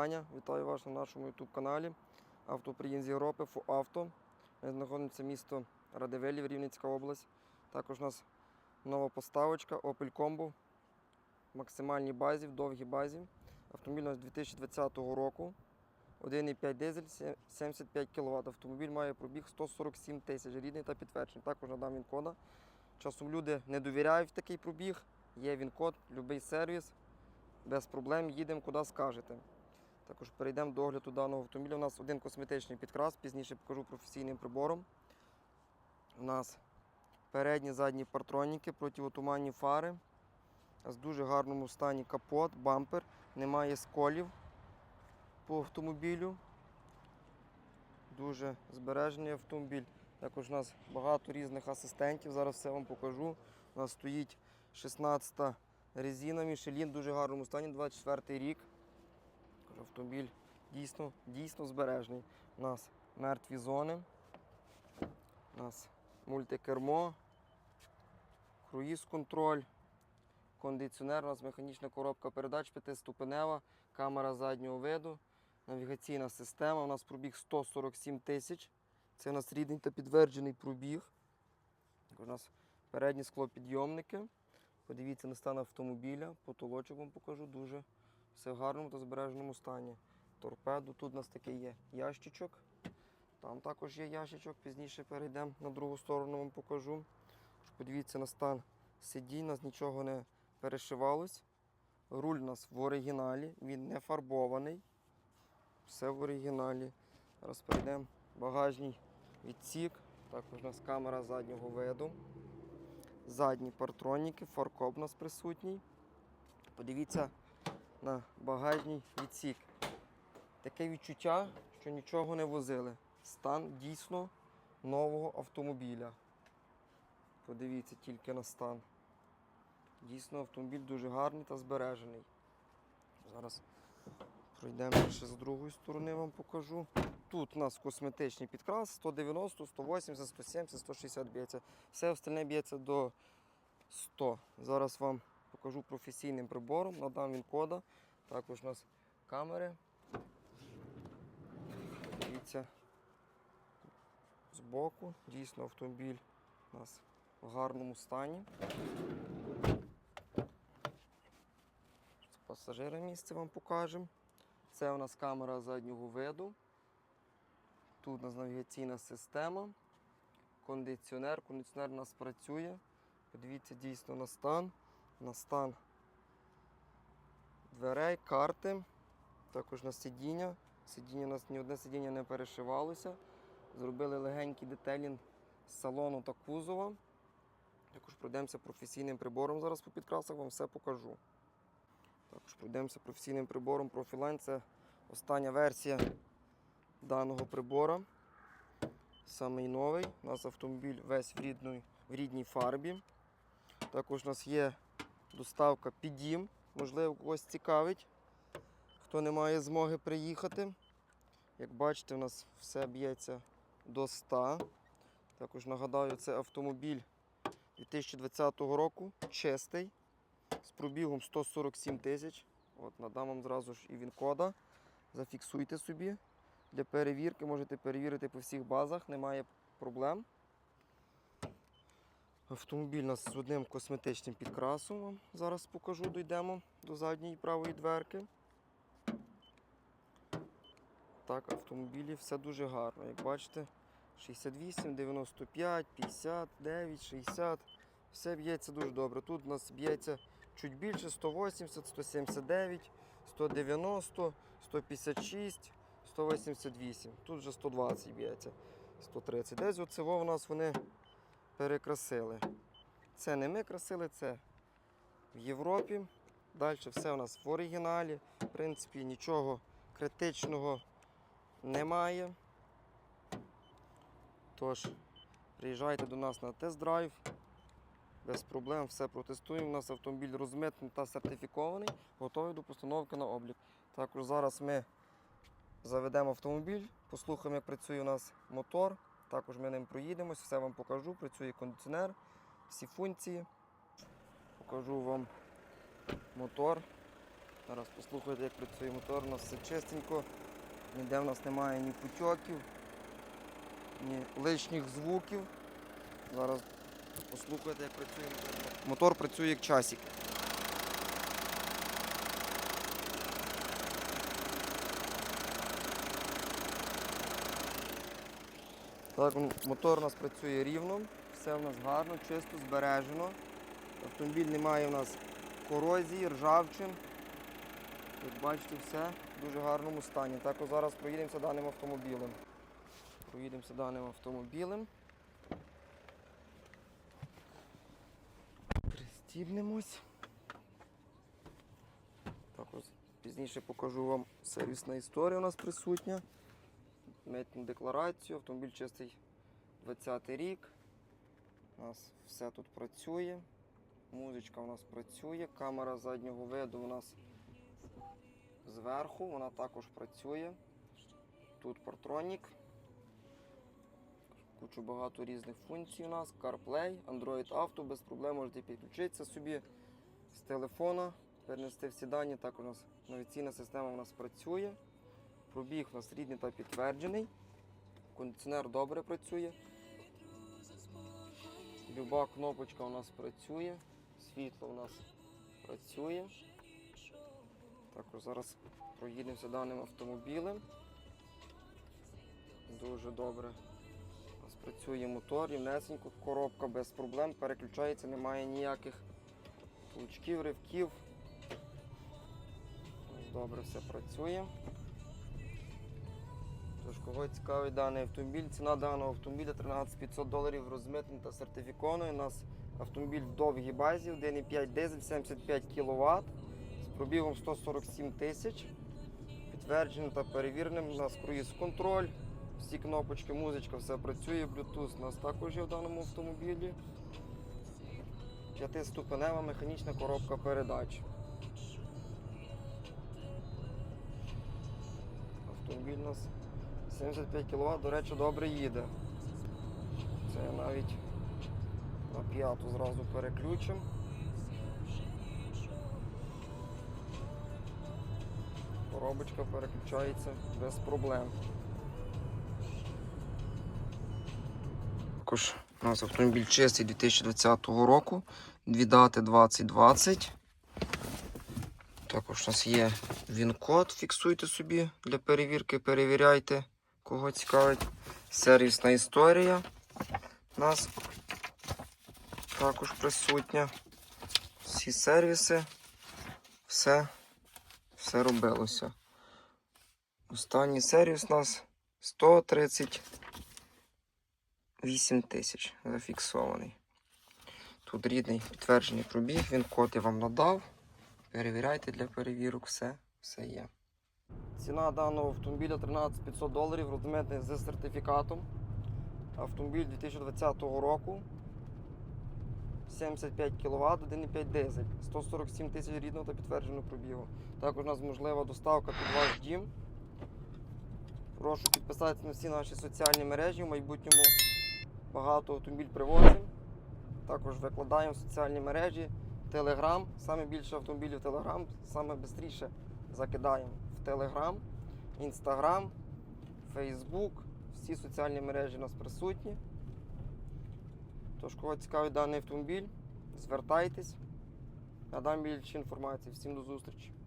Друзі! Вітаю вас на нашому YouTube каналі Автоприїзд з Європи ФОАВТО. Ми знаходимося місто Радивилів, Рівненська область. Також у нас нова поставочка Opel Combo в максимальній базі, в довгій базі. Автомобіль у нас 2020 року. 1,5 дизель, 75 кВт. Автомобіль має пробіг 147 тисяч, рідний та підтверджений. Також надам він кода. Часом люди не довіряють в такий пробіг. Є він код, будь-який сервіс. Без проблем їдемо куди скажете. Також перейдемо до огляду даного автомобіля. У нас один косметичний підкрас, пізніше покажу професійним прибором. У нас передні, задні партроніки, противотуманні фари. В дуже гарному стані капот, бампер, немає сколів по автомобілю. Дуже збережений автомобіль. Також у нас багато різних асистентів. Зараз все вам покажу. У нас стоїть 16 резина Мішелін в дуже гарному стані, 24 рік. Автомобіль дійсно, дійсно збережний. У нас мертві зони. У нас мультикермо, круїз-контроль, кондиціонер, у нас механічна коробка передач п'ятиступенева, камера заднього виду, навігаційна система. У нас пробіг 147 тисяч. Це у нас рідний та підтверджений пробіг. У нас передні склопідйомники. Подивіться на стан автомобіля, потолочок вам покажу дуже все в гарному та збереженому стані. Торпеду, тут у нас такий є ящичок. Там також є ящичок, пізніше перейдемо на другу сторону, вам покажу. Подивіться на стан сидінь, нас нічого не перешивалось. Руль у нас в оригіналі, він не фарбований. Все в оригіналі. Зараз перейдемо в багажній відсік. Також у нас камера заднього виду. Задні партроніки, фаркоп у нас присутній. Подивіться на багажній відсік. Таке відчуття, що нічого не возили. Стан дійсно нового автомобіля. Подивіться тільки на стан. Дійсно, автомобіль дуже гарний та збережений. Зараз пройдемо ще з другої сторони, вам покажу. Тут у нас косметичний підкрас 190, 180, 170, 160 б'ється. Все остальне б'ється до 100. Зараз вам покажу професійним прибором, надам він кода. Також у нас камери. Дивіться. Збоку. Дійсно автомобіль у нас в гарному стані. З місце вам покажемо. Це у нас камера заднього виду. Тут у нас навігаційна система, кондиціонер. Кондиціонер у нас працює. Подивіться дійсно на стан. На стан дверей, карти. Також на сидіння. Сидіння у нас ні одне сидіння не перешивалося. Зробили легенький детелінг з салону та кузова. Також пройдемося професійним прибором. Зараз по підкрасах вам все покажу. Також пройдемося професійним прибором Profiline. Це остання версія даного прибора. Самий новий. У нас автомобіль весь в, рідної, в рідній фарбі. Також у нас є доставка під дім. Можливо, когось цікавить, хто не має змоги приїхати. Як бачите, у нас все б'ється до 100. Також нагадаю, це автомобіль 2020 року, чистий, з пробігом 147 тисяч. От, надам вам зразу ж і він кода. Зафіксуйте собі. Для перевірки можете перевірити по всіх базах, немає проблем. Автомобіль у нас з одним косметичним підкрасом. Зараз покажу, дійдемо до задньої правої дверки. Так, автомобілі все дуже гарно. Як бачите, 68, 95, 59, 60. Все б'ється дуже добре. Тут у нас б'ється чуть більше 180, 179, 190, 156, 188. Тут вже 120 б'ється, 130. Десь оце у нас вони перекрасили. Це не ми красили, це в Європі. Далі все у нас в оригіналі. В принципі, нічого критичного немає. Тож, приїжджайте до нас на тест-драйв. Без проблем все протестуємо. У нас автомобіль розмитний та сертифікований, готовий до постановки на облік. Також зараз ми заведемо автомобіль, послухаємо, як працює у нас мотор. Також ми ним проїдемось, все вам покажу. Працює кондиціонер, всі функції. Покажу вам мотор. Зараз послухайте, як працює мотор, у нас все чистенько, ніде в нас немає ні путьоків, ні лишніх звуків. Зараз послухайте, як працює мотор. Мотор працює як часик. Так, мотор у нас працює рівно, все у нас гарно, чисто, збережено. Автомобіль не має у нас корозії, ржавчин. Як бачите, все в дуже гарному стані. Також зараз проїдемося даним автомобілем. Проїдемося даним автомобілем. Пристібнемось. Також пізніше покажу вам сервісна історія у нас присутня. Митну декларацію, автомобіль чистий 20-й рік. У нас все тут працює. Музичка у нас працює, камера заднього виду у нас зверху, вона також працює. Тут партронік. Кучу багато різних функцій у нас. CarPlay, Android Auto, без проблем можете підключитися собі з телефона, перенести всі дані. Також у нас навігаційна система у нас працює. Пробіг у нас рідний та підтверджений. Кондиціонер добре працює. Люба кнопочка у нас працює. Світло у нас працює. Також зараз проїдемося даним автомобілем. Дуже добре. У нас працює мотор, рівнесенько, коробка без проблем, переключається, немає ніяких толчків, ривків. Добре все працює. Тож, кого цікавить даний автомобіль, ціна даного автомобіля 13 500 доларів розмитнена та сертифікована. У нас автомобіль в довгій базі, 1,5 дизель, 75 кВт з пробігом 147 тисяч. Підтвердженим та перевіреним. У нас круїз контроль, всі кнопочки, музичка, все працює. Bluetooth у нас також є в даному автомобілі. П'ятиступенева механічна коробка передач. Автомобіль у нас 75 кВт, до речі, добре їде. Це навіть на п'яту зразу переключимо. Коробочка переключається без проблем. Також у нас автомобіль чистий 2020 року. Дві дати 2020. Також у нас є він-код, фіксуйте собі для перевірки, перевіряйте, кого цікавить. Сервісна історія у нас також присутня. Всі сервіси, все, все робилося. Останній сервіс у нас 138 тисяч зафіксований. Тут рідний підтверджений пробіг, він код я вам надав. Перевіряйте для перевірок, все, все є. Ціна даного автомобіля 13 500 доларів, розмитний з сертифікатом. Автомобіль 2020 року. 75 кВт, 1,5 дизель, 147 тисяч рідного та підтвердженого пробігу. Також у нас можлива доставка під ваш дім. Прошу підписатися на всі наші соціальні мережі. В майбутньому багато автомобіль привозимо. Також викладаємо в соціальні мережі. Телеграм, саме більше автомобілів Телеграм, саме швидше закидаємо Телеграм, Інстаграм, Фейсбук. Всі соціальні мережі у нас присутні. Тож, кого цікавить даний автомобіль, звертайтесь, надам більше інформації. Всім до зустрічі!